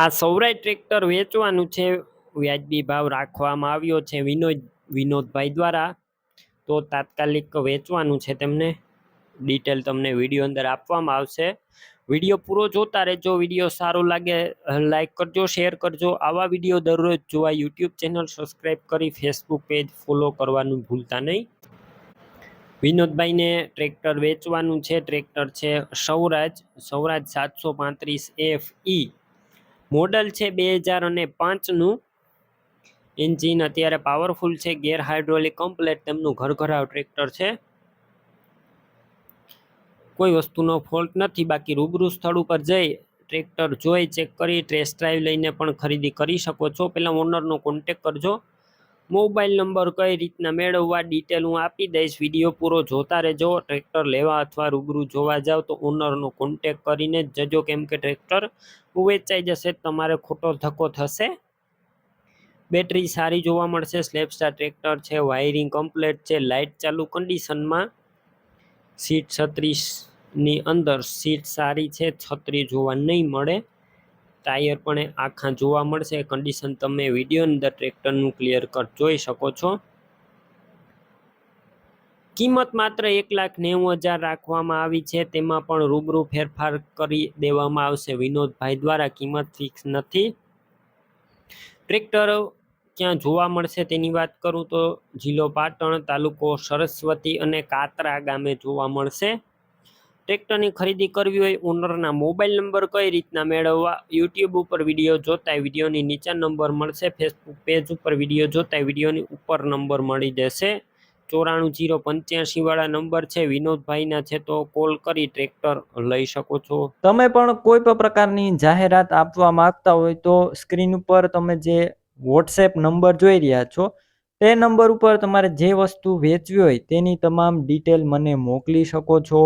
આ સૌરાય ટ્રેક્ટર વેચવાનું છે, વ્યાજબી ભાવ રાખવામાં આવ્યો છે વિનોદ, વિનોદભાઈ દ્વારા. તો તાત્કાલિક વેચવાનું છે તેમને. ડિટેલ તમને વીડિયો અંદર આપવામાં આવશે. વીડિયો પૂરો જોતા રહેજો, વીડિયો સારો લાગે લાઇક કરજો, શેર કરજો. આવા વીડિયો દરરોજ જોવા યુટ્યુબ ચેનલ સબસ્ક્રાઈબ કરી ફેસબુક પેજ ફોલો કરવાનું ભૂલતા નહીં. વિનોદભાઈને ટ્રેક્ટર વેચવાનું છે, ટ્રેક્ટર છે સૌરાજ સૌરાજ સાતસો પાંત્રીસ એફ ઈ. મોડલ છે બે હજાર અને પાંચનું. એન્જિન અત્યારે પાવરફુલ છે, ગેર હાઇડ્રોલિક કમ્પ્લેટ તેમનું ઘરઘરાવ ટ્રેક્ટર છે. કોઈ વસ્તુનો ફોલ્ટ નથી, બાકી રૂબરૂ સ્થળ ઉપર જઈ ટ્રેક્ટર જોઈ ચેક કરી ટેસ્ટ ડ્રાઈવ લઈને પણ ખરીદી કરી શકો છો. પહેલાં ઓનરનો કોન્ટેક કરજો. મોબાઈલ નંબર કઈ રીતના મેળવવા ડિટેલ હું આપી દઈશ. વીડિયો પૂરો જોતા રહેજો. ટ્રેક્ટર લેવા અથવા રૂબરૂ જોવા જાવ તો ઓનરનો કોન્ટેક કરીને જ જજો. કેમ કે ટ્રેક્ટર વેચાઈ જશે, તમારે ખોટો ધક્કો થશે. બેટરી સારી જોવા મળશે. સ્લેપસ્ટાર ટ્રેક્ટર છે વાયરિંગ કમ્પ્લેટ છે લાઇટ ચાલુ કન્ડિશનમાં સીટ છત્રીસની અંદર સીટ સારી છે છત્રી જોવા નહીં મળે. ટાયર પણ આખા જોવા મળશે. કન્ડિશન તમે વીડિયો અંદર ટ્રેક્ટરનું ક્લિયર કટ જોઈ શકો છો. કિંમત માત્ર એક લાખ નેવું હજાર રાખવામાં આવી છે. તેમાં પણ રૂબરૂ ફેરફાર કરી દેવામાં આવશે. વિનોદભાઈ દ્વારા કિંમત ફિક્સ નથી. ટ્રેક્ટર ક્યાં જોવા મળશે તેની વાત કરું તો જિલ્લો પાટણ તાલુકો સરસ્વતી અને કાતરા ગામે જોવા મળશે. ટ્રેક્ટરની ખરીદી કરવી હોય, ઓનરના મોબાઈલ નંબર કઈ રીતના મેળવવા, યુટ્યુબ ઉપર વીડિયો જોતા વિડીયોની નીચે નંબર મળશે, ફેસબુક પેજ ઉપર વીડિયો જોતા વિડીયોની ઉપર નંબર મળી જશે. ચોરાણું જીરો પંચ્યાસીવાળા નંબર છે, વિનોદભાઈના છે, તો કોલ કરી ટ્રેક્ટર લઈ શકો છો. તમે પણ કોઈ પણ પ્રકારની જાહેરાત આપવા માંગતા હોય તો સ્ક્રીન ઉપર તમે જે વોટ્સએપ નંબર જોઈ રહ્યા છો, તે નંબર ઉપર તમારે જે વસ્તુ વેચવી હોય તેની તમામ ડિટેલ મને મોકલી શકો છો.